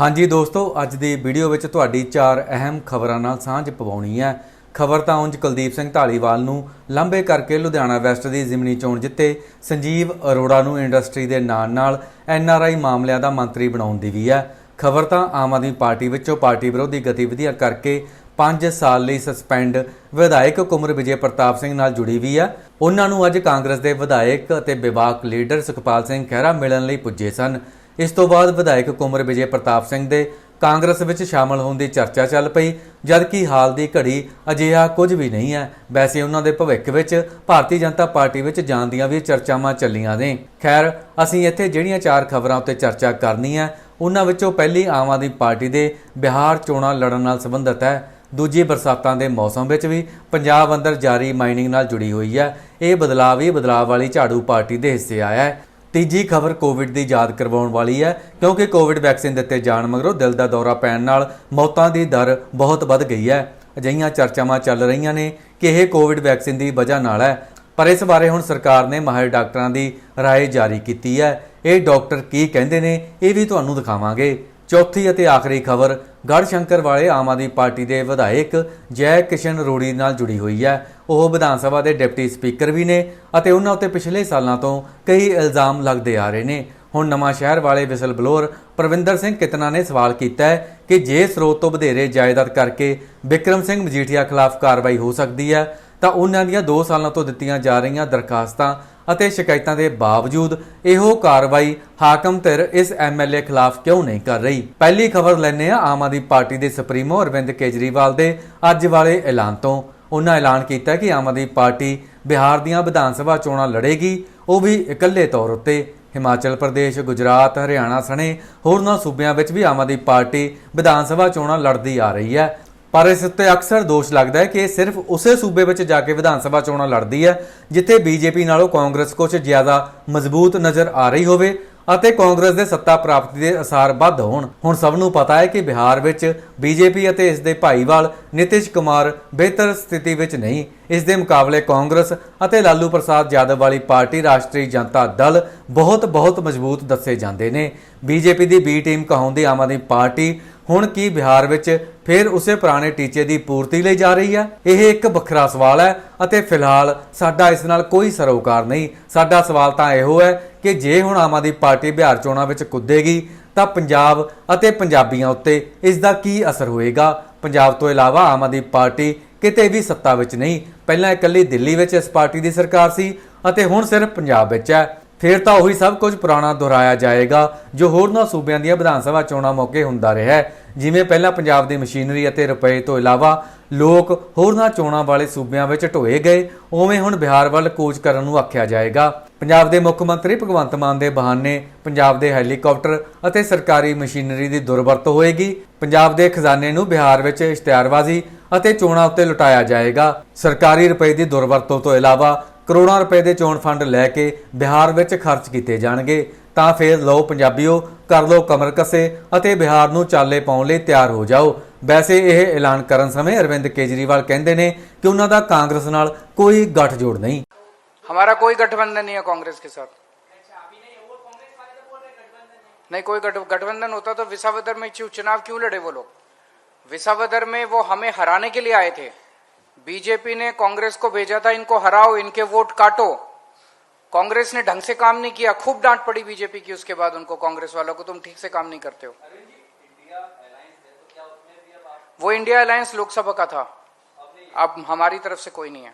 ਹਾਂਜੀ ਦੋਸਤੋ, ਅੱਜ ਦੀ ਵੀਡੀਓ ਵਿੱਚ ਤੁਹਾਡੀ ਚਾਰ ਅਹਿਮ ਖਬਰਾਂ ਨਾਲ ਸਾਂਝ ਪਵਾਉਣੀ ਹੈ। ਖਬਰ ਤਾਂ ਉਂਝ ਕੁਲਦੀਪ ਸਿੰਘ ਢਾਲੀਵਾਲ ਨੂੰ ਲੰਬੇ ਕਰਕੇ ਲੁਧਿਆਣਾ ਵੈਸਟ ਦੀ ਜ਼ਿਮਨੀ ਚੋਣ ਜਿੱਤੇ ਸੰਜੀਵ ਅਰੋੜਾ ਨੂੰ ਇੰਡਸਟਰੀ ਦੇ ਨਾਲ ਨਾਲ ਐਨਆਰਆਈ ਮਾਮਲਿਆਂ ਦਾ ਮੰਤਰੀ ਬਣਾਉਣ ਦੀ ਵੀ ਹੈ। ਖਬਰ ਤਾਂ ਆਮ ਆਦਮੀ ਪਾਰਟੀ ਵਿੱਚੋਂ ਪਾਰਟੀ ਵਿਰੋਧੀ ਗਤੀਵਿਧੀਆਂ ਕਰਕੇ 5 ਸਾਲ ਲਈ ਸਸਪੈਂਡ ਵਿਧਾਇਕ ਕੁਮਰ ਵਿਜੇ ਪ੍ਰਤਾਪ ਸਿੰਘ ਨਾਲ ਜੁੜੀ ਵੀ ਹੈ। ਉਹਨਾਂ ਨੂੰ ਅੱਜ ਕਾਂਗਰਸ ਦੇ ਵਿਧਾਇਕ ਅਤੇ ਵਿਵਾਕ ਲੀਡਰ ਸੁਖਪਾਲ ਸਿੰਘ ਖਹਿਰਾ ਮਿਲਣ ਲਈ ਪੁੱਜੇ ਸਨ। ਇਸ ਤੋਂ ਬਾਅਦ ਵਿਧਾਇਕ ਕੁਮਰ ਵਿਜੇ ਪ੍ਰਤਾਪ ਸਿੰਘ ਦੇ ਕਾਂਗਰਸ ਵਿੱਚ ਸ਼ਾਮਲ ਹੋਣ ਦੀ ਚਰਚਾ ਚੱਲ ਪਈ, ਜਦਕਿ ਹਾਲ ਦੀ ਘੜੀ ਅਜਿਹਾ ਕੁਝ ਵੀ ਨਹੀਂ ਹੈ। ਵੈਸੇ ਉਹਨਾਂ ਦੇ ਭਵਿੱਖ ਵਿੱਚ ਭਾਰਤੀ ਜਨਤਾ ਪਾਰਟੀ ਵਿੱਚ ਜਾਣ ਦੀਆਂ ਵੀ ਚਰਚਾਵਾਂ ਚੱਲੀਆਂ ਨੇ। ਖੈਰ, ਅਸੀਂ ਇੱਥੇ ਜਿਹੜੀਆਂ ਚਾਰ ਖਬਰਾਂ ਉੱਤੇ ਚਰਚਾ ਕਰਨੀ ਹੈ, ਉਹਨਾਂ ਵਿੱਚੋਂ ਪਹਿਲੀ ਆਮ ਆਦਮੀ ਪਾਰਟੀ ਦੇ ਬਿਹਾਰ ਚੋਣਾਂ ਲੜਨ ਨਾਲ ਸੰਬੰਧਿਤ ਹੈ। ਦੂਜੀ ਬਰਸਾਤਾਂ ਦੇ ਮੌਸਮ ਵਿੱਚ ਵੀ ਪੰਜਾਬ ਅੰਦਰ ਜਾਰੀ ਮਾਈਨਿੰਗ ਨਾਲ ਜੁੜੀ ਹੋਈ ਹੈ। ਇਹ ਬਦਲਾਅ ਵੀ ਬਦਲਾਅ ਵਾਲੀ ਝਾੜੂ ਪਾਰਟੀ ਦੇ ਹਿੱਸੇ ਆਇਆ ਹੈ। ਤੀਜੀ ਖਬਰ ਕੋਵਿਡ ਦੀ ਯਾਦ ਕਰਵਾਉਣ ਵਾਲੀ ਹੈ ਕਿਉਂਕਿ ਕੋਵਿਡ ਵੈਕਸੀਨ ਦਿੱਤੇ ਜਾਣ ਮਗਰੋਂ ਦਿਲ ਦਾ ਦੌਰਾ ਪੈਣ ਨਾਲ ਮੌਤਾਂ ਦੀ ਦਰ ਬਹੁਤ ਵੱਧ ਗਈ ਹੈ ਅਜਿਹੀਆਂ ਚਰਚਾਵਾਂ ਚੱਲ ਰਹੀਆਂ ਨੇ ਕਿ ਇਹ ਕੋਵਿਡ ਵੈਕਸੀਨ ਦੀ ਵਜ੍ਹਾ ਨਾਲ ਹੈ ਪਰ ਇਸ ਬਾਰੇ ਹੁਣ ਸਰਕਾਰ ਨੇ ਮਾਹਿਰ ਡਾਕਟਰਾਂ ਦੀ رائے ਜਾਰੀ ਕੀਤੀ ਹੈ ਇਹ ਡਾਕਟਰ ਕੀ ਕਹਿੰਦੇ ਨੇ ਇਹ ਵੀ ਤੁਹਾਨੂੰ ਦਿਖਾਵਾਂਗੇ ਚੌਥੀ ਅਤੇ ਆਖਰੀ ਖਬਰ, ਗੜਸ਼ੰਕਰ ਵਾਲੇ ਆਮ ਆਦਮੀ ਪਾਰਟੀ ਦੇ ਵਿਧਾਇਕ ਜੈ ਕਿਸ਼ਨ ਰੋੜੀ ਨਾਲ ਜੁੜੀ ਹੋਈ ਹੈ। ਉਹ ਵਿਧਾਨ ਸਭਾ ਦੇ ਡਿਪਟੀ ਸਪੀਕਰ ਵੀ ਨੇ ਅਤੇ ਉਹਨਾਂ ਉੱਤੇ ਪਿਛਲੇ ਸਾਲਾਂ ਤੋਂ ਕਈ ਇਲਜ਼ਾਮ ਲੱਗਦੇ ਆ ਰਹੇ ਨੇ। ਹੁਣ ਨਵਾਂ ਸ਼ਹਿਰ ਵਾਲੇ ਵਿਸਲ ਬਲੋਰ ਪ੍ਰਵਿੰਦਰ ਸਿੰਘ ਕਿਤਨਾ ਨੇ ਸਵਾਲ ਕੀਤਾ ਹੈ ਕਿ ਜੇ ਸਰੋਤ ਤੋਂ ਵਧੇਰੇ ਜਾਇਦਾਦ ਕਰਕੇ ਵਿਕਰਮ ਸਿੰਘ ਮਜੀਠੀਆ ਖਿਲਾਫ ਕਾਰਵਾਈ ਹੋ ਸਕਦੀ ਹੈ, ਤਾਂ ਉਹਨਾਂ ਦੀਆਂ 2 ਸਾਲਾਂ ਤੋਂ ਦਿੱਤੀਆਂ ਜਾ ਰਹੀਆਂ ਦਰਖਾਸਤਾਂ ਅਤੇ ਸ਼ਿਕਾਇਤਾਂ ਦੇ ਬਾਵਜੂਦ ਇਹੋ ਕਾਰਵਾਈ ਹਾਕਮ ਧਿਰ ਇਸ ਐਮਐਲਏ ਖਿਲਾਫ ਕਿਉਂ ਨਹੀਂ ਕਰ ਰਹੀ? ਪਹਿਲੀ ਖਬਰ ਲੈਣੇ ਆ ਆਮ ਆਦਮੀ ਪਾਰਟੀ ਦੇ ਸੁਪਰੀਮੋ ਅਰਵਿੰਦ ਕੇਜਰੀਵਾਲ ਦੇ ਅੱਜ ਵਾਲੇ ਐਲਾਨ ਤੋਂ। ਉਹਨਾਂ ਐਲਾਨ ਕੀਤਾ ਕਿ ਆਮ ਆਦਮੀ ਪਾਰਟੀ ਬਿਹਾਰ ਦੀਆਂ ਵਿਧਾਨ ਸਭਾ ਚੋਣਾਂ ਲੜੇਗੀ। ਉਹ ਵੀ ਇਕੱਲੇ ਤੌਰ ਉੱਤੇ। ਹਿਮਾਚਲ ਪ੍ਰਦੇਸ਼, ਗੁਜਰਾਤ, ਹਰਿਆਣਾ ਸਣੇ ਹੋਰਨਾਂ ਸੂਬਿਆਂ ਵਿੱਚ ਵੀ ਆਮ ਆਦਮੀ ਪਾਰਟੀ ਵਿਧਾਨ ਸਭਾ ਚੋਣਾਂ ਲੜਦੀ ਆ ਰਹੀ ਹੈ। ਪਰ ਇਸ ਉੱਤੇ ਅਕਸਰ ਦੋਸ਼ ਲੱਗਦਾ ਹੈ ਕਿ ਇਹ ਸਿਰਫ ਉਸੇ ਸੂਬੇ ਵਿੱਚ ਜਾ ਕੇ ਵਿਧਾਨ ਸਭਾ ਚੋਣਾਂ ਲੜਦੀ ਹੈ, ਜਿੱਥੇ ਬੀਜੇਪੀ ਨਾਲੋਂ ਕਾਂਗਰਸ ਕੁਝ ਜ਼ਿਆਦਾ ਮਜ਼ਬੂਤ ਨਜ਼ਰ ਆ ਰਹੀ ਹੋਵੇ ਅਤੇ ਕਾਂਗਰਸ ਦੇ ਸੱਤਾ ਪ੍ਰਾਪਤੀ ਦੇ ਅਸਾਰ ਵੱਧ ਹੋਣ। ਹੁਣ ਸਭ ਨੂੰ ਪਤਾ ਹੈ ਕਿ ਬਿਹਾਰ ਵਿੱਚ ਬੀਜੇਪੀ ਅਤੇ ਇਸ ਦੇ ਭਾਈਵਾਲ ਨਿਤਿਸ਼ ਕੁਮਾਰ ਬਿਹਤਰ ਸਥਿਤੀ ਵਿੱਚ ਨਹੀਂ। ਇਸ ਦੇ ਮੁਕਾਬਲੇ ਕਾਂਗਰਸ ਅਤੇ ਲਾਲੂ ਪ੍ਰਸਾਦ ਯਾਦਵ ਵਾਲੀ ਪਾਰਟੀ ਰਾਸ਼ਟਰੀ ਜਨਤਾ ਦਲ ਬਹੁਤ ਬਹੁਤ ਮਜ਼ਬੂਤ ਦੱਸੇ ਜਾਂਦੇ ਨੇ। ਬੀਜੇਪੀ ਦੀ ਬੀ ਟੀਮ ਕਹਾਉਂਦੀ ਆਮ ਆਦਮੀ ਪਾਰਟੀ, ਹੁਣ ਕੀ ਬਿਹਾਰ ਵਿੱਚ ਫਿਰ ਉਸੇ ਪੁਰਾਣੇ ਟੀਚੇ ਦੀ ਪੂਰਤੀ ਲਈ ਜਾ ਰਹੀ ਹੈ। ਇਹ ਇੱਕ ਵੱਖਰਾ ਸਵਾਲ ਹੈ ਅਤੇ ਫਿਲਹਾਲ ਸਾਡਾ ਇਸ ਨਾਲ ਕੋਈ ਸਰੋਕਾਰ ਨਹੀਂ। ਸਾਡਾ ਸਵਾਲ ਤਾਂ ਇਹੋ ਹੈ ਕਿ ਜੇ ਹੁਣ ਆਮ ਆਦਮੀ ਪਾਰਟੀ ਬਿਹਾਰ ਚੋਣਾਂ ਵਿੱਚ ਕੁੱਦੇਗੀ, ਤਾਂ ਪੰਜਾਬ ਅਤੇ ਪੰਜਾਬੀਆਂ ਉੱਤੇ ਇਸ ਦਾ ਕੀ ਅਸਰ ਹੋਏਗਾ? ਪੰਜਾਬ ਤੋਂ ਇਲਾਵਾ ਆਮ ਆਦਮੀ ਪਾਰਟੀ ਕਿਤੇ ਵੀ ਸੱਤਾ ਵਿੱਚ ਨਹੀਂ। ਪਹਿਲਾਂ ਇਕੱਲੀ ਦਿੱਲੀ ਵਿੱਚ ਇਸ ਪਾਰਟੀ ਦੀ ਸਰਕਾਰ ਸੀ ਅਤੇ ਹੁਣ ਸਿਰਫ ਪੰਜਾਬ ਵਿੱਚ ਹੈ। ਫਿਰ ਤਾਂ ਉਹੀ ਸਭ ਕੁਝ ਪੁਰਾਣਾ ਦੁਹਰਾਇਆ ਜਾਏਗਾ ਜੋ ਹੋਰਨਾਂ ਸੂਬਿਆਂ ਦੀਆਂ ਵਿਧਾਨ ਸਭਾ ਚੋਣਾਂ ਮੌਕੇ ਹੁੰਦਾ ਰਿਹਾ ਹੈ। ਜਿਵੇਂ ਪਹਿਲਾਂ ਪੰਜਾਬ ਦੀ ਮਸ਼ੀਨਰੀ ਅਤੇ ਰੁਪਏ ਤੋਂ ਇਲਾਵਾ ਲੋਕ ਹੋਰਨਾਂ ਚੋਣਾਂ ਵਾਲੇ ਸੂਬਿਆਂ ਵਿੱਚ ਢੋਏ ਗਏ, ਉਵੇਂ ਹੁਣ ਬਿਹਾਰ ਵੱਲ ਕੂਚ ਕਰਨ ਨੂੰ ਆਖਿਆ ਜਾਏਗਾ। ਪੰਜਾਬ ਦੇ ਮੁੱਖ ਮੰਤਰੀ ਭਗਵੰਤ ਮਾਨ ਦੇ ਬਹਾਨੇ ਪੰਜਾਬ ਦੇ ਹੈਲੀਕਾਪਟਰ ਅਤੇ ਸਰਕਾਰੀ ਮਸ਼ੀਨਰੀ ਦੀ ਦੁਰਵਰਤੋਂ ਹੋਏਗੀ। ਪੰਜਾਬ ਦੇ ਖਜ਼ਾਨੇ ਨੂੰ ਬਿਹਾਰ ਵਿੱਚ ਇਸ਼ਤਿਹਾਰਬਾਜ਼ੀ ਅਤੇ ਚੋਣਾਂ ਉੱਤੇ ਲੁਟਾਇਆ ਜਾਏਗਾ। ਸਰਕਾਰੀ ਰੁਪਏ ਦੀ ਦੁਰਵਰਤੋਂ ਤੋਂ ਇਲਾਵਾ ਕਰੋੜਾਂ ਰੁਪਏ ਦੇ ਚੋਣ ਫੰਡ ਲੈ ਕੇ ਬਿਹਾਰ ਵਿੱਚ ਖਰਚ ਕੀਤੇ ਜਾਣਗੇ। ਤਾਂ ਫਿਰ ਲਓ ਪੰਜਾਬੀਓ ਕਰ ਲਓ ਕਮਰ ਕਸੇ ਅਤੇ ਬਿਹਾਰ ਨੂੰ ਚਾਲੇ ਪਾਉਣ ਲਈ ਤਿਆਰ ਹੋ ਜਾਓ ਵੈਸੇ ਇਹ ਐਲਾਨ ਕਰਨ ਸਮੇਂ ਅਰਵਿੰਦ ਕੇਜਰੀਵਾਲ ਕਹਿੰਦੇ ਨੇ ਕਿ ਉਹਨਾਂ ਦਾ ਕਾਂਗਰਸ ਨਾਲ ਕੋਈ ਗੱਠਜੋੜ ਨਹੀਂ हमारा कोई गठबंधन नहीं है कांग्रेस के साथ नहीं कोई गठ गठबंधन होता तो विसावदर में चु- चुनाव क्यों लड़े वो लोग विसावदर में वो हमें हराने के लिए आए थे बीजेपी ने कांग्रेस को भेजा था इनको हराओ इनके वोट काटो कांग्रेस ने ढंग से काम नहीं किया खूब डांट पड़ी बीजेपी की उसके बाद उनको कांग्रेस वालों को तुम ठीक से काम नहीं करते हो वो इंडिया अलायंस लोकसभा का था अब हमारी तरफ से कोई नहीं है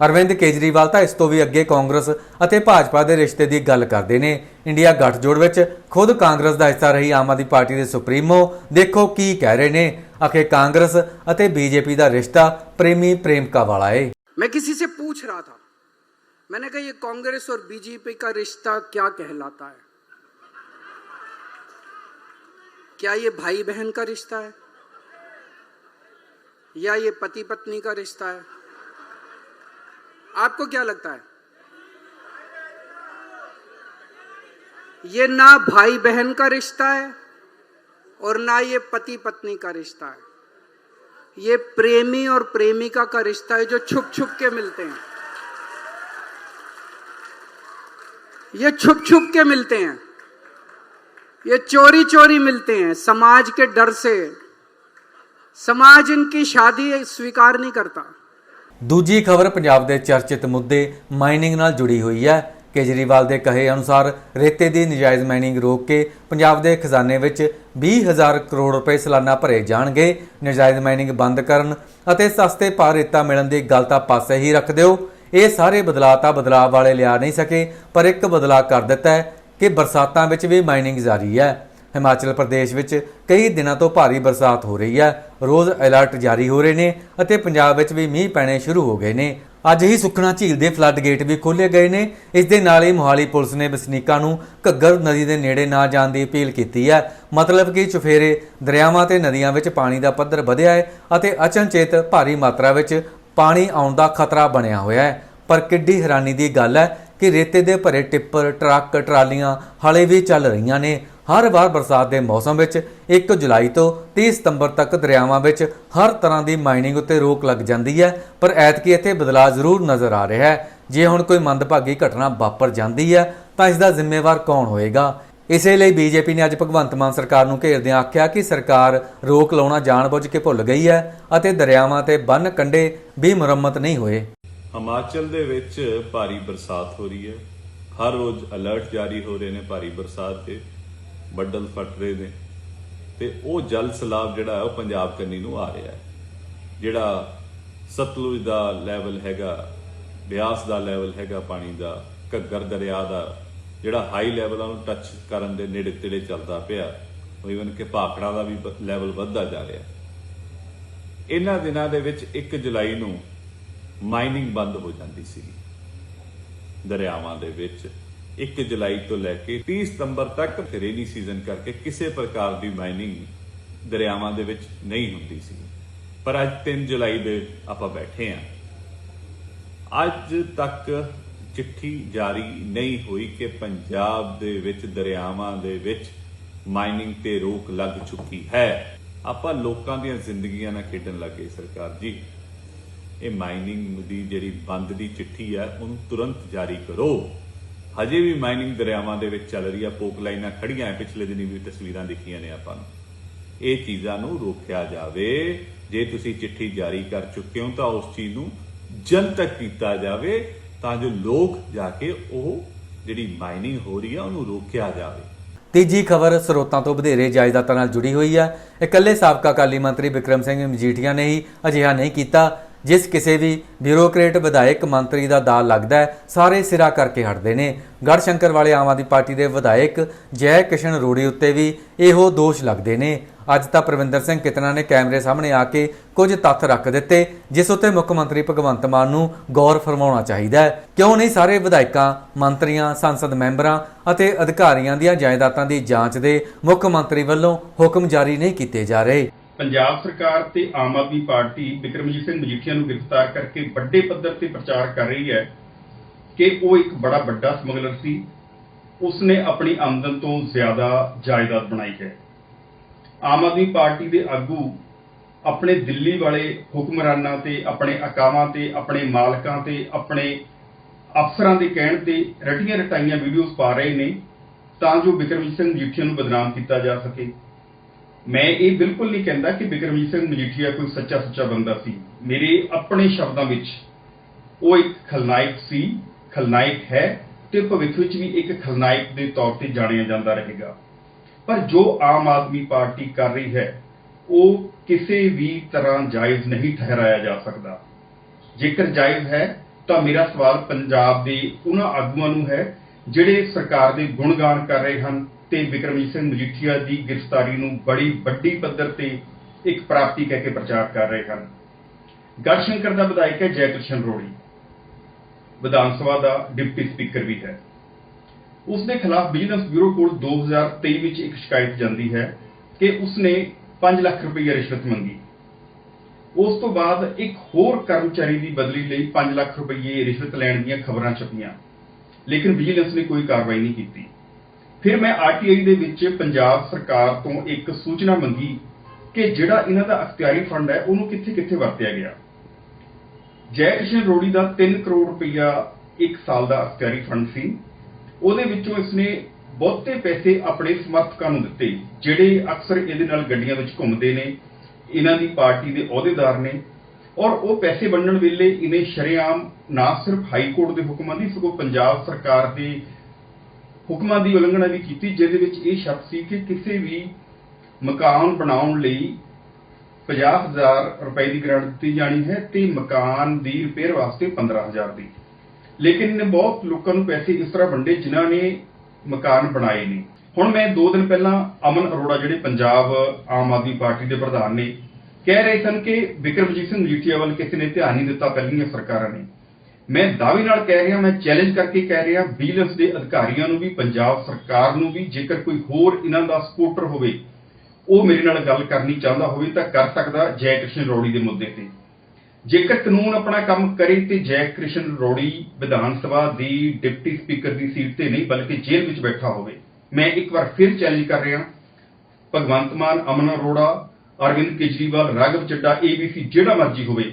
ਅਰਵਿੰਦ ਕੇਜਰੀਵਾਲ ਤਾਂ ਇਸ ਤੋਂ ਵੀ ਅੱਗੇ ਕਾਂਗਰਸ ਅਤੇ ਭਾਜਪਾ ਦੇ ਰਿਸ਼ਤੇ ਦੀ ਗੱਲ ਕਰਦੇ ਨੇ ਇੰਡੀਆ ਗੱਠਜੋੜ ਵਿੱਚ ਖੁਦ ਕਾਂਗਰਸ ਦਾ ਹਿੱਸਾ ਰਹੀ ਆਮ ਆਦਮੀ ਪਾਰਟੀ ਦੇ ਸੁਪਰੀਮੋ ਦੇਖੋ ਕੀ ਕਹਿ ਰਹੇ ਨੇ ਆਖੇ ਕਾਂਗਰਸ ਅਤੇ ਬੀਜੇਪੀ ਦਾ ਰਿਸ਼ਤਾ ਪ੍ਰੇਮੀ ਪ੍ਰੇਮਕਾ ਵਾਲਾ ਏ मैं किसी से पूछ रहा था मैंने कहा, ये कांग्रेस और बीजेपी का रिश्ता क्या कहलाता है? क्या ये भाई बहन का रिश्ता है? या ये पति पत्नी का रिश्ता है? आपको क्या लगता है? ये ना भाई बहन का रिश्ता है और ना ये पति पत्नी का रिश्ता है। ये प्रेमी और प्रेमिका का रिश्ता है जो छुप छुप के मिलते हैं। ये छुप छुप के मिलते हैं ये चोरी चोरी मिलते हैं समाज के डर से समाज इनकी शादी स्वीकार नहीं करता ਦੂਜੀ ਖਬਰ ਪੰਜਾਬ ਦੇ ਚਰਚਿਤ ਮੁੱਦੇ ਮਾਈਨਿੰਗ ਨਾਲ ਜੁੜੀ ਹੋਈ ਹੈ ਕੇਜਰੀਵਾਲ ਦੇ ਕਹੇ ਅਨੁਸਾਰ ਰੇਤੇ ਦੀ ਨਜਾਇਜ਼ ਮਾਈਨਿੰਗ ਰੋਕ ਕੇ ਪੰਜਾਬ ਦੇ ਖਜ਼ਾਨੇ ਵਿੱਚ 20000 ਕਰੋੜ ਰੁਪਏ ਸਾਲਾਨਾ ਭਰੇ ਜਾਣਗੇ ਨਜਾਇਜ਼ ਮਾਈਨਿੰਗ ਬੰਦ ਕਰਨ ਅਤੇ ਸਸਤੇ ਭਾਅ ਰੇਤਾ ਮਿਲਣ ਦੀ ਗੱਲ ਤਾਂ ਪਾਸੇ ਹੀ ਰੱਖ ਦਿਓ ਇਹ ਸਾਰੇ ਬਦਲਾਅ ਤਾਂ ਬਦਲਾਅ ਵਾਲੇ ਲਿਆ ਨਹੀਂ ਸਕੇ, ਪਰ ਇੱਕ ਬਦਲਾਅ ਕਰ ਦਿੱਤਾ ਹੈ ਕਿ ਬਰਸਾਤਾਂ ਵਿੱਚ ਵੀ ਮਾਈਨਿੰਗ ਜਾਰੀ ਹੈ। ਹਿਮਾਚਲ ਪ੍ਰਦੇਸ਼ ਵਿੱਚ ਕਈ ਦਿਨਾਂ ਤੋਂ ਭਾਰੀ ਬਰਸਾਤ ਹੋ ਰਹੀ ਹੈ। ਰੋਜ਼ ਅਲਰਟ ਜਾਰੀ ਹੋ ਰਹੇ ਨੇ ਅਤੇ ਪੰਜਾਬ ਵਿੱਚ ਵੀ ਮੀਂਹ ਪੈਣੇ ਸ਼ੁਰੂ ਹੋ ਗਏ ਨੇ। ਅੱਜ ਹੀ ਸੁਖਣਾ ਝੀਲ ਦੇ ਫਲੱਡ ਗੇਟ ਵੀ ਖੋਲ੍ਹੇ ਗਏ ਨੇ। ਇਸ ਦੇ ਨਾਲ ਹੀ ਮੋਹਾਲੀ ਪੁਲਿਸ ਨੇ ਵਸਨੀਕਾਂ ਨੂੰ ਘੱਗਰ ਨਦੀ ਦੇ ਨੇੜੇ ਨਾ ਜਾਣ ਦੀ ਅਪੀਲ ਕੀਤੀ ਹੈ। ਮਤਲਬ ਕਿ ਚੁਫੇਰੇ, ਦਰਿਆਵਾਂ ਤੇ ਨਦੀਆਂ ਵਿੱਚ ਪਾਣੀ ਦਾ ਪੱਧਰ ਵਧਿਆ ਹੈ ਅਤੇ ਅਚਨਚੇਤ ਭਾਰੀ ਮਾਤਰਾ ਵਿੱਚ ਪਾਣੀ ਆਉਣ ਦਾ ਖਤਰਾ ਬਣਿਆ ਹੋਇਆ ਹੈ। ਪਰ ਕਿੱਡੀ ਹੈਰਾਨੀ ਦੀ ਗੱਲ ਹੈ ਕਿ ਰੇਤੇ ਦੇ ਭਰੇ ਟਿੱਪਰ, ਟਰੱਕ, ਟਰਾਲੀਆਂ ਹਾਲੇ ਵੀ ਚੱਲ ਰਹੀਆਂ ਨੇ। ਹਰ ਵਾਰ ਬਰਸਾਤ ਦੇ ਮੌਸਮ ਵਿੱਚ 1 ਜੁਲਾਈ ਤੋਂ 30 ਸਤੰਬਰ ਤੱਕ ਦਰਿਆਵਾਂ ਵਿੱਚ ਹਰ ਤਰ੍ਹਾਂ ਦੀ ਮਾਈਨਿੰਗ ਉੱਤੇ ਰੋਕ ਲੱਗ ਜਾਂਦੀ ਹੈ। ਪਰ ਐਤਕੀ ਇੱਥੇ ਬਦਲਾਅ ਜ਼ਰੂਰ ਨਜ਼ਰ ਆ ਰਿਹਾ ਹੈ। ਜੇ ਹੁਣ ਕੋਈ ਮੰਦਭਾਗੀ ਘਟਨਾ ਵਾਪਰ ਜਾਂਦੀ ਹੈ, ਤਾਂ ਇਸ ਦਾ ਜ਼ਿੰਮੇਵਾਰ ਕੌਣ ਹੋਏਗਾ? ਇਸੇ ਲਈ ਬੀਜੇਪੀ ਨੇ ਅੱਜ ਭਗਵੰਤ ਮਾਨ ਸਰਕਾਰ ਨੂੰ ਘੇਰਦਿਆਂ ਆਖਿਆ ਕਿ ਸਰਕਾਰ ਰੋਕ ਲਾਉਣਾ ਜਾਣਬੁੱਝ ਕੇ ਭੁੱਲ ਗਈ ਹੈ ਅਤੇ ਦਰਿਆਵਾਂ ਤੇ ਬੰਨ ਕੰਢੇ ਵੀ ਮੁਰੰਮਤ ਨਹੀਂ ਹੋਏ। ਹਿਮਾਚਲ ਦੇ ਵਿੱਚ ਭਾਰੀ ਬਰਸਾਤ ਹੋ ਰਹੀ ਹੈ। ਹਰ ਰੋਜ਼ ਅਲਰਟ ਜਾਰੀ ਹੋ ਰਹੇ ਨੇ ਭਾਰੀ ਬਰਸਾਤ 'ਤੇ ਬੱਦਲ ਫਟ ਰਹੇ ਨੇ ਤੇ ਉਹ ਜਲ ਸਲਾਬ ਜਿਹੜਾ ਹੈ ਉਹ ਪੰਜਾਬ ਕੰਨੀ ਨੂੰ ਆ ਰਿਹਾ ਹੈ। ਜਿਹੜਾ ਸਤਲੁਜ ਦਾ ਲੈਵਲ ਹੈਗਾ, ਬਿਆਸ ਦਾ ਲੈਵਲ ਹੈਗਾ ਪਾਣੀ ਦਾ, ਘੱਗਰ ਦਰਿਆ ਦਾ ਜਿਹੜਾ ਹਾਈ ਲੈਵਲਾਂ ਨੂੰ ਟੱਚ ਕਰਨ ਦੇ ਨੇੜੇ ਤੇੜੇ ਚੱਲਦਾ ਪਿਆ। ਇਵਨ ਕਿ ਭਾਖੜਾ ਦਾ ਵੀ ਲੈਵਲ ਵੱਧਦਾ ਜਾ ਰਿਹਾ। ਇਹਨਾਂ ਦਿਨਾਂ ਦੇ ਵਿੱਚ 1 ਜੁਲਾਈ ਨੂੰ ਮਾਈਨਿੰਗ ਬੰਦ ਹੋ ਜਾਂਦੀ ਸੀ। ਦਰਿਆਵਾਂ ਦੇ ਵਿੱਚ 1 ਜੁਲਾਈ ਤੋਂ ਲੈ ਕੇ 30 ਸਤੰਬਰ ਤੱਕ ਰੇਨੀ ਸੀਜ਼ਨ ਕਰਕੇ ਕਿਸੇ ਪ੍ਰਕਾਰ ਦੀ ਮਾਈਨਿੰਗ ਦਰਿਆਵਾਂ ਦੇ ਵਿੱਚ ਨਹੀਂ ਹੁੰਦੀ ਸੀ। ਪਰ ਅੱਜ 3 ਜੁਲਾਈ ਦੇ ਆਪਾਂ ਬੈਠੇ ਆਂ ਅੱਜ ਤੱਕ ਚਿੱਠੀ ਜਾਰੀ ਨਹੀਂ ਹੋਈ ਕਿ ਪੰਜਾਬ ਦੇ ਵਿੱਚ, ਦਰਿਆਵਾਂ ਦੇ ਵਿੱਚ ਮਾਈਨਿੰਗ ਤੇ ਰੋਕ ਲੱਗ ਚੁੱਕੀ ਹੈ। ਆਪਾਂ ਲੋਕਾਂ ਦੀਆਂ ਜ਼ਿੰਦਗੀਆਂ ਨਾਲ ਖੇਡਣ ਲੱਗੇ ਸਰਕਾਰ ਜੀ। ਇਹ ਮਾਈਨਿੰਗ ਦੀ ਜਿਹੜੀ ਬੰਦ ਦੀ ਚਿੱਠੀ ਹੈ ਉਹਨੂੰ ਤੁਰੰਤ ਜਾਰੀ ਕਰੋ। ਹਜੇ ਵੀ ਮਾਈਨਿੰਗ ਦਰਿਆਵਾਂ ਦੇ ਵਿੱਚ ਚੱਲ ਰਹੀ ਹੈ ਪੋਕ ਲਾਈਨਾਂ ਖੜੀਆਂ ਹੈ ਪਿਛਲੇ ਦਿਨੀ ਵੀ ਤਸਵੀਰਾਂ ਦੇਖੀਆਂ ਨੇ ਆਪਾਂ ਨੂੰ। ਇਹ ਚੀਜ਼ਾਂ ਨੂੰ ਰੋਕਿਆ ਜਾਵੇ। ਜੇ ਤੁਸੀਂ ਚਿੱਠੀ ਜਾਰੀ ਕਰ ਚੁੱਕੇ ਹੋ ਤਾਂ ਉਸ ਚੀਜ਼ ਨੂੰ ਜਨਤਕ ਕੀਤਾ ਜਾਵੇ। ਤਾਂ ਜੋ ਲੋਕ ਜਾ ਕੇ ਉਹ ਜਿਹੜੀ ਮਾਈਨਿੰਗ ਹੋ ਰਹੀ ਹੈ ਉਹਨੂੰ ਰੋਕਿਆ ਜਾਵੇ। ਤੀਜੀ ਖਬਰ ਸਰੋਤਾਂ ਤੋਂ ਵਧੇਰੇ ਜਾਇਦਾਦਾਂ ਨਾਲ ਜੁੜੀ ਹੋਈ ਹੈ ਇਕੱਲੇ ਸਾਬਕਾ ਅਕਾਲੀ ਮੰਤਰੀ ਵਿਕਰਮ ਸਿੰਘ ਮਜੀਠੀਆ ਨੇ ਹੀ ਅਜਿਹਾ ਨਹੀਂ ਕੀਤਾ। ਜਿਸ ਕਿਸੇ ਵੀ ਬਿਊਰੋਕਰੇਟ ਵਿਧਾਇਕ ਮੰਤਰੀ ਦਾ ਦਾਅ ਲੱਗਦਾ ਹੈ, ਸਾਰੇ ਸਿਰਾ ਕਰਕੇ ਹਟਦੇ ਨੇ। ਗੜਸ਼ੰਕਰ ਵਾਲੇ ਆਮ ਆਦਮੀ ਪਾਰਟੀ ਦੇ ਵਿਧਾਇਕ ਜੈ ਕਿਸ਼ਨ ਰੋੜੀ ਉੱਤੇ ਵੀ ਇਹੋ ਦੋਸ਼ ਲੱਗਦੇ ਨੇ। ਅੱਜ ਤਾਂ ਪ੍ਰਵਿੰਦਰ ਸਿੰਘ ਕਿਤਨਾ ਨੇ ਕੈਮਰੇ ਸਾਹਮਣੇ ਆ ਕੇ ਕੁਝ ਤੱਥ ਰੱਖ ਦਿੱਤੇ, ਜਿਸ ਉੱਤੇ ਮੁੱਖ ਮੰਤਰੀ ਭਗਵੰਤ ਮਾਨ ਨੂੰ ਗੌਰ ਫਰਮਾਉਣਾ ਚਾਹੀਦਾ ਹੈ। ਕਿਉਂ ਨਹੀਂ ਸਾਰੇ ਵਿਧਾਇਕਾਂ, ਮੰਤਰੀਆਂ, ਸੰਸਦ ਮੈਂਬਰਾਂ ਅਤੇ ਅਧਿਕਾਰੀਆਂ ਦੀਆਂ ਜਾਇਦਾਦਾਂ ਦੀ ਜਾਂਚ ਦੇ ਮੁੱਖ ਮੰਤਰੀ ਵੱਲੋਂ ਹੁਕਮ ਜਾਰੀ ਨਹੀਂ ਕੀਤੇ ਜਾ ਰਹੇ? ਪੰਜਾਬ ਸਰਕਾਰ ਤੇ ਆਮ ਆਦਮੀ ਪਾਰਟੀ ਬਿਕਰਮਜੀਤ ਸਿੰਘ ਮਜੀਠੀਆ ਨੂੰ ਗ੍ਰਿਫਤਾਰ ਕਰਕੇ ਵੱਡੇ ਪੱਧਰ ਤੇ ਪ੍ਰਚਾਰ ਕਰ ਰਹੀ ਹੈ ਕਿ ਉਹ ਇੱਕ ਬੜਾ ਵੱਡਾ ਸਮਗਲਰ ਸੀ। ਉਸਨੇ ਆਪਣੀ ਆਮਦਨ ਤੋਂ ਜ਼ਿਆਦਾ ਜਾਇਦਾਦ ਬਣਾਈ ਹੈ। ਆਮ ਆਦਮੀ ਪਾਰਟੀ ਦੇ ਆਗੂ ਆਪਣੇ ਦਿੱਲੀ ਵਾਲੇ ਹੁਕਮਰਾਨਾਂ ਤੇ, ਆਪਣੇ ਅਕਾਵਾਂ ਤੇ, ਆਪਣੇ ਮਾਲਕਾਂ ਤੇ, ਆਪਣੇ ਅਫਸਰਾਂ ਦੇ ਕਹਿਣ ਤੇ ਰਟੀਆਂ ਰਟਾਈਆਂ ਵੀਡੀਓਜ਼ ਪਾ ਰਹੇ ਨੇ ਤਾਂ ਜੋ ਬਿਕਰਮਜੀਤ ਸਿੰਘ ਮਜੀਠੀਆ ਨੂੰ ਬਦਨਾਮ ਕੀਤਾ ਜਾ ਸਕੇ। ਮੈਂ ਇਹ ਬਿਲਕੁਲ ਨਹੀਂ ਕਹਿੰਦਾ ਕਿ ਬਿਕਰਮਜੀਤ ਸਿੰਘ ਮਜੀਠੀਆ ਕੋਈ ਸੱਚਾ ਸੁੱਚਾ ਬੰਦਾ ਸੀ। ਮੇਰੇ ਆਪਣੇ ਸ਼ਬਦਾਂ ਵਿੱਚ ਉਹ ਇੱਕ ਖਲਨਾਇਕ ਸੀ, ਖਲਨਾਇਕ ਹੈ ਤੇ ਭਵਿੱਖ ਵਿੱਚ ਵੀ ਇੱਕ ਖਲਨਾਇਕ ਦੇ ਤੌਰ ਤੇ ਜਾਣਿਆ ਜਾਂਦਾ ਰਹੇਗਾ। ਪਰ ਜੋ ਆਮ ਆਦਮੀ ਪਾਰਟੀ ਕਰ ਰਹੀ ਹੈ, ਉਹ ਕਿਸੇ ਵੀ ਤਰ੍ਹਾਂ ਜਾਇਜ਼ ਨਹੀਂ ਠਹਿਰਾਇਆ ਜਾ ਸਕਦਾ। ਜੇਕਰ ਜਾਇਜ਼ ਹੈ, ਤਾਂ ਮੇਰਾ ਸਵਾਲ ਪੰਜਾਬ ਦੇ ਉਹਨਾਂ ਆਗੂਆਂ ਨੂੰ ਹੈ, ਜਿਹੜੇ ਸਰਕਾਰ ਦੇ ਗੁਣਗਾਨ ਕਰ ਰਹੇ ਹਨ ਤੇ ਵਿਕਰਮਜੀਤ ਸਿੰਘ ਮਜੀਠੀਆ ਦੀ ਗ੍ਰਿਫਤਾਰੀ ਨੂੰ ਬੜੀ ਵੱਡੀ ਪੱਧਰ ਤੇ ਇੱਕ ਪ੍ਰਾਪਤੀ ਕਹਿ ਕੇ ਪ੍ਰਚਾਰ ਕਰ ਰਹੇ ਹਨ। ਗੜਸ਼ੰਕਰ ਦਾ ਵਿਧਾਇਕ ਹੈ ਜੈਕ੍ਰਿਸ਼ਨ ਰੋੜੀ। ਵਿਧਾਨ ਸਭਾ ਦਾ ਡਿਪਟੀ ਸਪੀਕਰ ਵੀ ਹੈ। ਉਸ ਦੇ ਖਿਲਾਫ ਵਿਜੀਲੈਂਸ ਬਿਊਰੋ ਕੋਲ 2023 ਵਿੱਚ ਇੱਕ ਸ਼ਿਕਾਇਤ ਜਾਂਦੀ ਹੈ ਕਿ ਉਸਨੇ 5 ਲੱਖ ਰੁਪਏ ਰਿਸ਼ਵਤ ਮੰਗੀ। ਉਸ ਤੋਂ ਬਾਅਦ ਇੱਕ ਹੋਰ ਕਰਮਚਾਰੀ ਦੀ ਬਦਲੀ ਲਈ 5 ਲੱਖ ਰੁਪਏ ਰਿਸ਼ਵਤ ਲੈਣ ਦੀਆਂ ਖਬਰਾਂ ਛਪੀਆਂ। ਲੇਕਿਨ ਵਿਜੀਲੈਂਸ ਨੇ ਕੋਈ ਕਾਰਵਾਈ ਨਹੀਂ ਕੀਤੀ। ਫਿਰ ਮੈਂ ਆਰਟੀਆਈ ਦੇ ਵਿੱਚ ਪੰਜਾਬ ਸਰਕਾਰ ਤੋਂ ਇੱਕ ਸੂਚਨਾ ਮੰਗੀ ਕਿ ਜਿਹੜਾ ਇਹਨਾਂ ਦਾ ਅਖਤਿਆਰੀ ਫੰਡ ਹੈ, ਉਹਨੂੰ ਕਿੱਥੇ-ਕਿੱਥੇ ਵਰਤਿਆ ਗਿਆ? ਜੈ ਕਿਸ਼ਨ ਰੋੜੀ ਦਾ 3 ਕਰੋੜ ਰੁਪਇਆ ਇੱਕ ਸਾਲ ਦਾ ਅਖਤਿਆਰੀ ਫੰਡ ਸੀ। ਉਹਦੇ ਵਿੱਚੋਂ ਇਸਨੇ ਬਹੁਤੇ ਪੈਸੇ ਆਪਣੇ ਸਮਰਥਕਾਂ ਨੂੰ ਦਿੱਤੇ, ਜਿਹੜੇ ਅਕਸਰ ਇਹਦੇ ਨਾਲ ਗੱਡੀਆਂ ਵਿੱਚ ਘੁੰਮਦੇ ਨੇ, ਇਹਨਾਂ ਦੀ ਪਾਰਟੀ ਦੇ ਅਹੁਦੇਦਾਰ ਨੇ, ਔਰ ਉਹ ਪੈਸੇ ਵੰਡਣ ਵੇਲੇ ਇਹਨੇ ਸ਼ਰੇਆਮ ਨਾ ਸਿਰਫ ਹਾਈ ਕੋਰਟ ਦੇ ਹੁਕਮਾਂ ਦੀ, ਸਗੋਂ ਪੰਜਾਬ ਸਰਕਾਰ ਦੇ ਹੁਕਮਾਂ ਦੀ ਉਲੰਘਣਾ ਵੀ ਕੀਤੀ, ਜਿਹਦੇ ਵਿੱਚ ਇਹ ਸ਼ਰਤ ਸੀ ਕਿ ਕਿਸੇ ਵੀ ਮਕਾਨ ਬਣਾਉਣ ਲਈ 50000 ਰੁਪਏ ਦੀ ਗ੍ਰਾਂਟ ਦਿੱਤੀ ਜਾਣੀ ਹੈ ਤੇ ਮਕਾਨ ਦੀ ਰਿਪੇਅਰ ਵਾਸਤੇ 15000 ਦੀ। ਲੇਕਿਨ ਇਹਨੇ ਬਹੁਤ ਲੋਕਾਂ ਨੂੰ ਪੈਸੇ ਇਸ ਤਰ੍ਹਾਂ ਵੰਡੇ ਜਿਨ੍ਹਾਂ ਨੇ ਮਕਾਨ ਬਣਾਏ ਨੇ। ਹੁਣ ਮੈਂ 2 ਦਿਨ ਪਹਿਲਾਂ ਅਮਨ ਅਰੋੜਾ, ਜਿਹੜੇ ਪੰਜਾਬ ਆਮ ਆਦਮੀ ਪਾਰਟੀ ਦੇ ਪ੍ਰਧਾਨ ਨੇ, ਕਹਿ ਰਹੇ ਸਨ ਕਿ ਵਿਕਰਮਜੀਤ ਸਿੰਘ ਮਜੀਠੀਆ ਵੱਲ ਕਿਸੇ ਨੇ ਧਿਆਨ ਨਹੀਂ ਦਿੱਤਾ, ਪਹਿਲੀਆਂ ਸਰਕਾਰਾਂ ਨੇ। ਮੈਂ ਦਾਅਵੇ ਨਾਲ ਕਹਿ ਰਿਹਾ, ਮੈਂ ਚੈਲੰਜ ਕਰਕੇ ਕਹਿ ਰਿਹਾ ਵਿਜੀਲੈਂਸ ਦੇ ਅਧਿਕਾਰੀਆਂ ਨੂੰ ਵੀ, ਪੰਜਾਬ ਸਰਕਾਰ ਨੂੰ ਵੀ, ਜੇਕਰ ਕੋਈ ਹੋਰ ਇਹਨਾਂ ਦਾ ਸਪੋਰਟਰ ਹੋਵੇ, ਉਹ ਮੇਰੇ ਨਾਲ ਗੱਲ ਕਰਨੀ ਚਾਹੁੰਦਾ ਹੋਵੇ ਤਾਂ ਕਰ ਸਕਦਾ ਜੈ ਕ੍ਰਿਸ਼ਨ ਰੋੜੀ ਦੇ ਮੁੱਦੇ ਤੇ। ਜੇਕਰ ਕਾਨੂੰਨ ਆਪਣਾ ਕੰਮ ਕਰੇ ਤੇ ਜੈ ਕ੍ਰਿਸ਼ਨ ਰੋੜੀ ਵਿਧਾਨ ਸਭਾ ਦੀ ਡਿਪਟੀ ਸਪੀਕਰ ਦੀ ਸੀਟ ਤੇ ਨਹੀਂ, ਬਲਕਿ ਜੇਲ੍ਹ ਵਿੱਚ ਬੈਠਾ ਹੋਵੇ, ਮੈਂ ਇੱਕ ਵਾਰ ਫਿਰ ਚੈਲੰਜ ਕਰ ਰਿਹਾ। ਭਗਵੰਤ ਮਾਨ, ਅਮਨ ਅਰੋੜਾ, ਅਰਵਿੰਦ ਕੇਜਰੀਵਾਲ, ਰਾਘਵ ਚੱਡਾ ਏਬੀਸੀ ਜਿਹੜਾ ਮਰਜ਼ੀ ਹੋਵੇ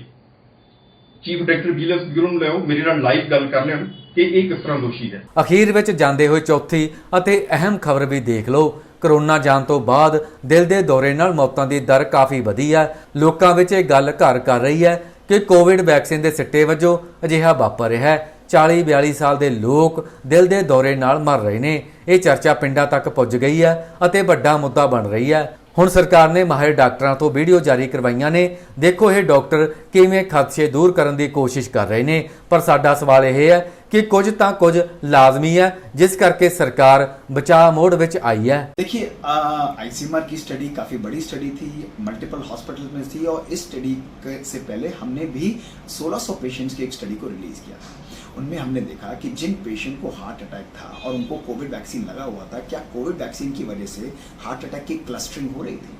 ਚੀਫ ਡਾਇਰੈਕਟਰ ਵਿਜੀਲੈਂਸ ਬਿਊਰੋ ਨੂੰ ਲਿਆਓ ਮੇਰੇ ਨਾਲ ਲਾਈਵ ਗੱਲ ਕਰ ਲੈਣ ਕਿ ਇਹ ਕਿਸ ਤਰ੍ਹਾਂ ਦੋਸ਼ੀ ਹੈ ਅਖੀਰ ਵਿੱਚ ਜਾਂਦੇ ਹੋਏ ਚੌਥੀ ਅਤੇ ਅਹਿਮ ਖਬਰ ਵੀ ਦੇਖ ਲਓ। ਕਰੋਨਾ ਜਾਣ ਤੋਂ ਬਾਅਦ ਦਿਲ ਦੇ ਦੌਰੇ ਨਾਲ ਮੌਤਾਂ ਦੀ ਦਰ ਕਾਫੀ ਵਧੀ ਹੈ। ਲੋਕਾਂ ਵਿੱਚ ਇਹ ਗੱਲ ਘਰ ਕਰ ਰਹੀ ਹੈ ਕਿ ਕੋਵਿਡ ਵੈਕਸੀਨ ਦੇ ਸਿੱਟੇ ਵਜੋਂ ਅਜਿਹਾ ਵਾਪਰ ਰਿਹਾ ਹੈ। 40 42 ਸਾਲ ਦੇ ਲੋਕ ਦਿਲ ਦੇ ਦੌਰੇ ਨਾਲ ਮਰ ਰਹੇ ਨੇ। ਇਹ ਚਰਚਾ ਪਿੰਡਾਂ ਤੱਕ ਪੁੱਜ ਗਈ ਹੈ ਅਤੇ ਵੱਡਾ ਮੁੱਦਾ ਬਣ ਰਹੀ ਹੈ। ਹੁਣ ਸਰਕਾਰ ਨੇ ਮਾਹਿਰ ਡਾਕਟਰਾਂ ਤੋਂ ਵੀਡੀਓ ਜਾਰੀ ਕਰਵਾਈਆਂ ਨੇ। ਦੇਖੋ ਇਹ ਡਾਕਟਰ ਕਿਵੇਂ ਖਦਸ਼ੇ ਦੂਰ ਕਰਨ ਦੀ ਕੋਸ਼ਿਸ਼ ਕਰ ਰਹੇ ਨੇ। ਪਰ ਸਾਡਾ ਸਵਾਲ ਇਹ ਹੈ ਕਿ ਕੁਝ ਤਾਂ ਕੁਝ ਲਾਜ਼ਮੀ ਹੈ ਜਿਸ ਕਰਕੇ ਸਰਕਾਰ ਬਚਾਅ ਮੋਡ ਵਿੱਚ ਆਈ ਹੈ देखिए आईसीएमआर की स्टडी काफ़ी बड़ी स्टडी थी मल्टीपल हॉस्पिटल में थी और इस स्टडी से पहले हमने भी 1600 पेशेंट्स की एक स्टडी को रिलीज किया था उनमें हमने देखा कि जिन पेशेंट को हार्ट अटैक था और उनको कोविड वैक्सीन लगा हुआ था क्या कोविड वैक्सीन की वजह से हार्ट अटैक की क्लस्टरिंग हो रही थी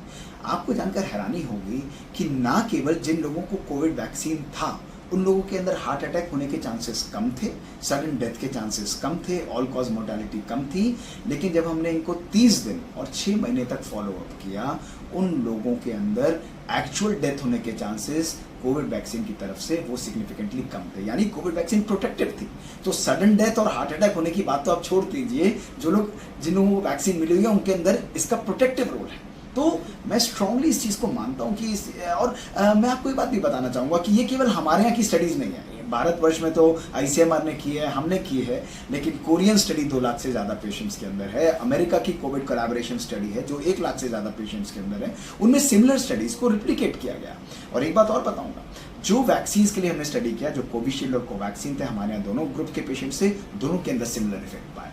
आपको जानकर हैरानी होगी कि ना केवल जिन लोगों को कोविड वैक्सीन था उन लोगों के अंदर हार्ट अटैक होने के चांसेस कम थे, सडन डेथ के चांसेस कम थे, ऑल कॉज मोर्टालिटी कम थी। लेकिन जब हमने इनको 30 दिन और 6 महीने तक फॉलो अप किया, उन लोगों के अंदर एक्चुअल डेथ होने के चांसेस कोविड वैक्सीन की तरफ़ से वो सिग्निफिकेंटली कम थे। यानी कोविड वैक्सीन प्रोटेक्टिव थी। तो सडन डेथ और हार्ट अटैक होने की बात तो आप छोड़ दीजिए। जो लोग जिन्होंने वो वैक्सीन मिली हुई है, उनके अंदर इसका प्रोटेक्टिव रोल है। तो मैं स्ट्रांगली इस चीज़ को मानता हूँ कि इस, और अ, मैं आपको एक बात भी बताना चाहूँगा कि ये केवल हमारे यहाँ की स्टडीज़ नहीं है। भारतवर्ष में तो आईसीएमआर ने की है हमने की है लेकिन कोरियन स्टडी दो लाख से ज़्यादा पेशेंट्स के अंदर है। अमेरिका की कोविड कोलैबोरेशन स्टडी है जो एक लाख से ज़्यादा पेशेंट्स के अंदर है। उनमें सिमिलर स्टडीज़ को रिप्लिकेट किया गया। और एक बात और बताऊँगा जो वैक्सीन के लिए हमने स्टडी किया जो कोविशील्ड और कोवैक्सीन थे हमारे यहाँ दोनों ग्रुप के पेशेंट से दोनों के अंदर सिमिलर इफ़ेक्ट पाया।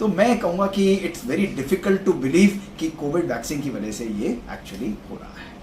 तो मैं कहूँगा कि it's very difficult to believe कि कोविड वैक्सीन की वजह से ये एक्चुअली हो रहा है